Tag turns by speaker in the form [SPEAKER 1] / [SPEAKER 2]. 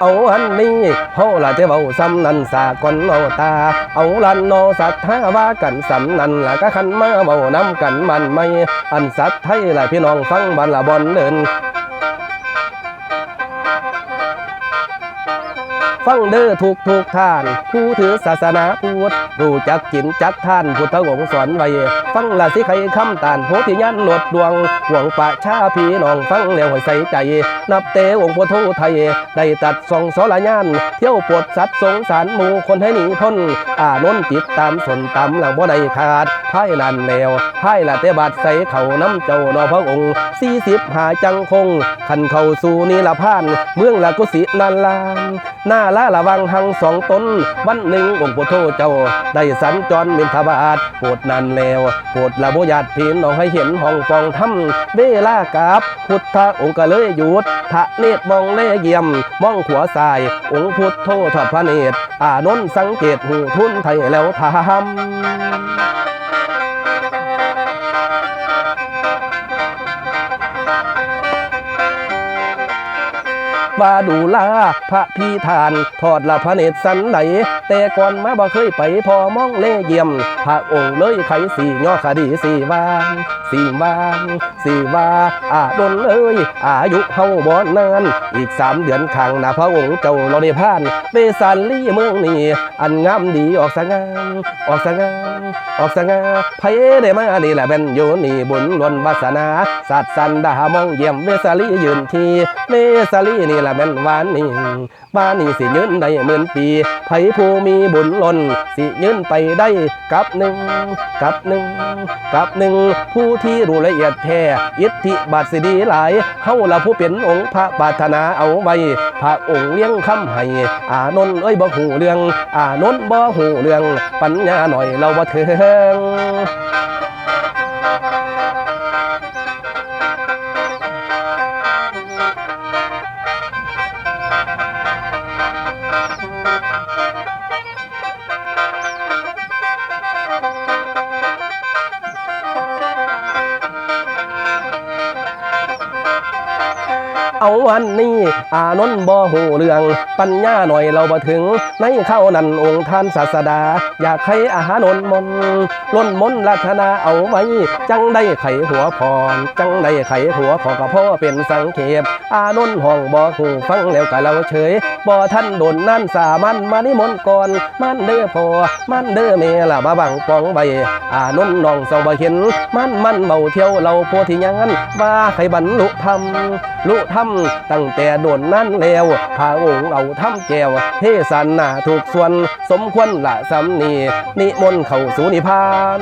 [SPEAKER 1] เอาฮันนี้เฮาละจะเว้าซ้ำนันสากลเอาตา เอาลันโนสัตว์าว่ากันสำนั้นละก็ขันมาเว้านํกันมันไม่ อันสัตว์ไทยละพี่น้องฟังบันละบอนเดิน ฟังเด้อทุกทุกท่าน ผู้ถือศาสนาพุทธรู้จักจินจักท่านพุทธองค์สอนไว้ฟังละสิใครคำตานโพธิยันหนวดดวงหวงปะชาพี่น้องฟังแล้วให้ใส่ใจ นับเตองค์พุทธไทย ได้ตัดส่องสรญาน เที่ยวปวดสัตว์สงสารหมู่คนให้หนีพ้นอานนติดตามสนตามหลังบ่ได้ขาดไพ่ลันแล้วไพ่ละเตบาดใส่เขาน้ำเจ้านอพระองค์สี่สิบหาจังคงขันเข้าสู่นีละพาน เมืองละกุสินันลานหน้าละระวังหังสองตน วันหนึ่งองค์พุทโธเจ้า ได้สัญจรมินทบาทโปรดนันแล้วโปรดละบุญาติพี่น้องให้เห็นห้องปองถ้ำเวลากราบพุทธองค์ก็เลยหยุดทะเนตรมองเลเยี่ยมมองขวาซ้าย องค์พุทโธทอดพระเนตรอานนสังเกตหูทุนไทยแล้วทำ ว่าดูลาพระพี่ทาน ทอดละพระเนตรสันไหน แต่ก่อนมาบ่เคยไปพอมองเล่เยี่ยม พระองค์เลยไขสี่ย่อคดีสีวางสีวางสีว่าอาดนเอ้ยอายุเฮาบ่นาน อีกสามเดือนข้างน้าพระองค์เจ้าเราได้ผ่านเวสาลีเมืองนี้อันงามดีออกสง่าออกสง่าออกสง่าไผได้มานี่แหละเป็นโยนี่บุญล้วนวาสนาสัตสันดามองเยี่ยมเวสาลียืนทีเวสาลีนี่แหละเป็นวานนี่วานนี่สิยืนได้หมื่นปีไผผู้มีบุญล้นสิยืนไปได้กับหนึ่งกับหนึ่งกับหนึ่งผู้ที่รู้ละเอียดแท้อิทธิบาทสิดีหลายเฮาละผู้เป็นองค์พระปารถนาเอาไว้พระองค์เลี้ยงคำให้อานนท์เอ้ยบ่หูเรื่องอานนท์บ่หูเรื่องปัญญาหน่อยเราบ่ถึง เอาวันนี้อานนท์บ่หูเรื่อง ปัญญาหน่อยเราบ่ถึง ในเข้านั้นองค์ท่านศาสดา อยากให้อาหารนนมนล้นมนลัทนาเอาไว้ จังได้ไขหัวพรจังได้ไขหัวขอกระพ่อเป็นสังเขปอานนท์ห้องบ่หูฟังแล้วก็เราเฉยบ่ท่านโดนนั่นสามันมานิมนต์ก่อนมันเด้อพอมันเด้อเมละมาบังปองใบอานนท์น้องเศร้าบ่เห็นมันมันเมาเที่ยวเราโพธิยังว่าใครบรรลุธรรมลุทำตั้งแต่โดนนั้นแล้วพระองค์เอาทำแก้วเทสันนาถูกส่วน สมควรละสำนีนิมนต์เข้าสู่นิพพาน